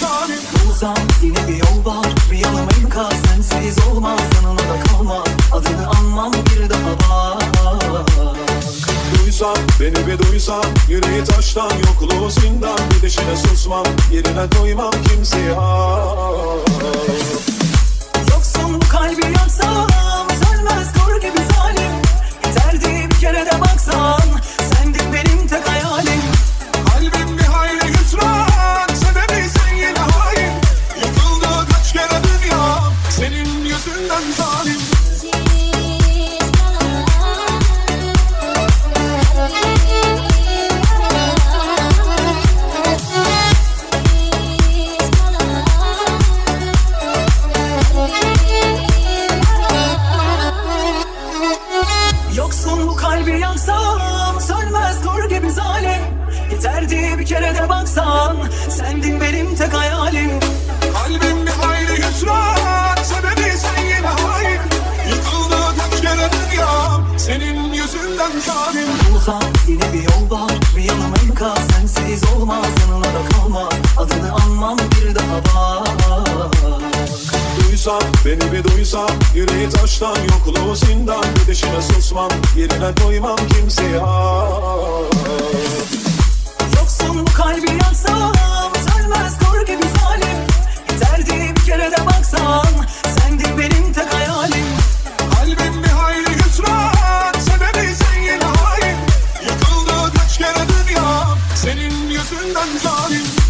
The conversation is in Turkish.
zalim yine bir yol var. Bir yanım enkaz sensiz olmaz Yanına kalmaz adını anmam bir daha bak. Duysan beni bir duysan Yüreği taştan yokluğu zindan. Gidişine susmam yerine doymam kimseye. Yoksun bu kalbi yoksa Yoksun bu kalbi yaksam Sönmez kor gibi zalim. Yeterdi bir kere de baksan Sendin çarim Bulsam yine bir yol var. Bir yanım enkaz sensiz olmaz. Yanına da adını anmam bir daha bak. Beni bir duysa Yüreği taştan yokluğu zindan. Gidişine susmam yerine koymam kimseyi Yoksun bu kalbi yansa Zalim